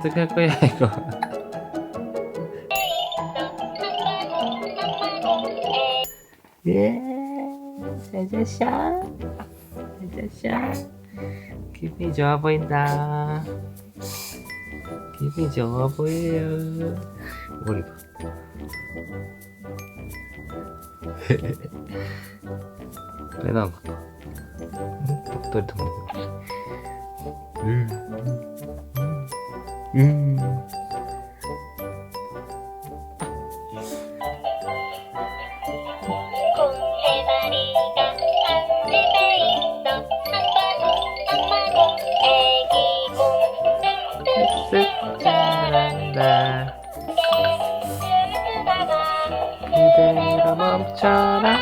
어떻게 할 거야 이거? 예, 짜자샤, 짜자샤. 기분이 좋아 보인다. 기분이 좋아 보여요. 머리 봐. 빼나온 것 봐. 응? 목도리 더 만들어. 음. 음. 잘한다. 그대로 멈춰라.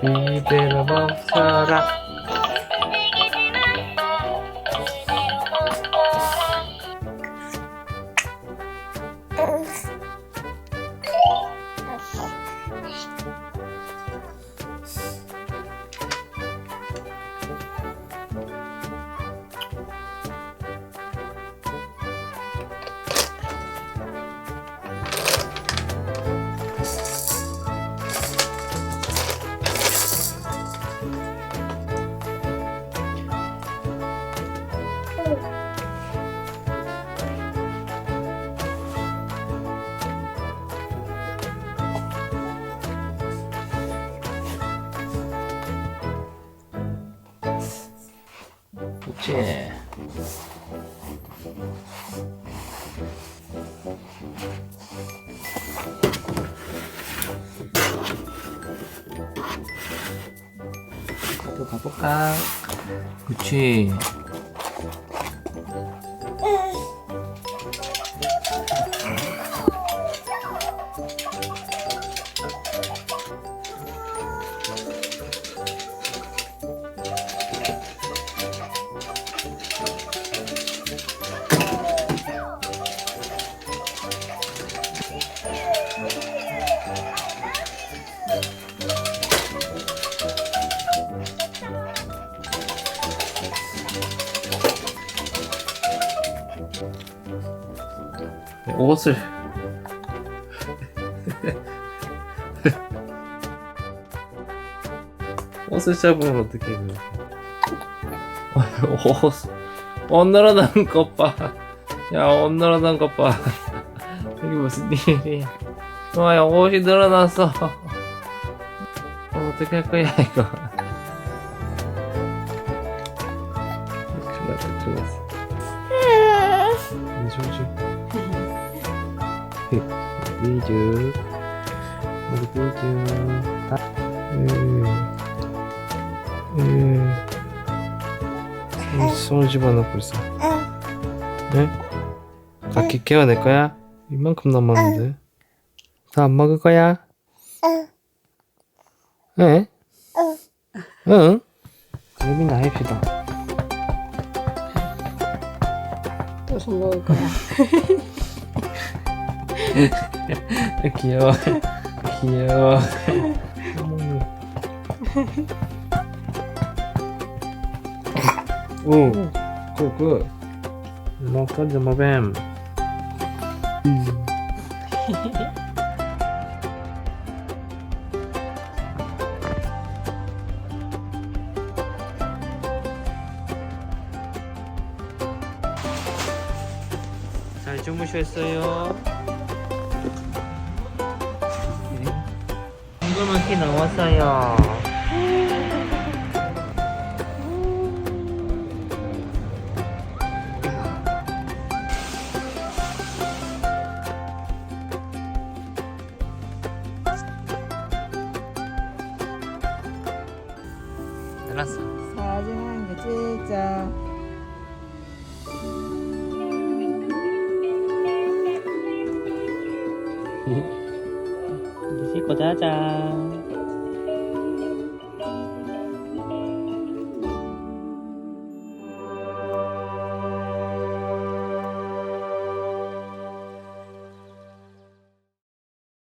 그대로 멈춰라. Thanks. 그치. 또 가볼까? 그 치. 옷을 옷을 잡으면 어떻게 해? 옷, 옷 늘어난 것 봐. 야, 옷 늘어난 것 봐. 이게 무슨 일이야? 와, 야, 옷이 늘어났어. 어, 어떻게 할 거야, 이거? 들어갔어, 들어갔어. 미주 주. 미주. 우리 미주. 다. 음. 음. 손, 손을 집어넣고 있어. 네? 각기 깨워낼 거야? 이만큼 남았는데. 다 안 먹을 거야? 네? 응? 재민아 합시다. 또 손 먹을 거야. 귀여워. 귀여워. 오, 굿, 굿. 뭐, 던져, 뭐, 뱀. 잘 주무셨어요? 궁금한 게 나왔어요. 알았어. 사진 한 개 찍자. 씻고 자자.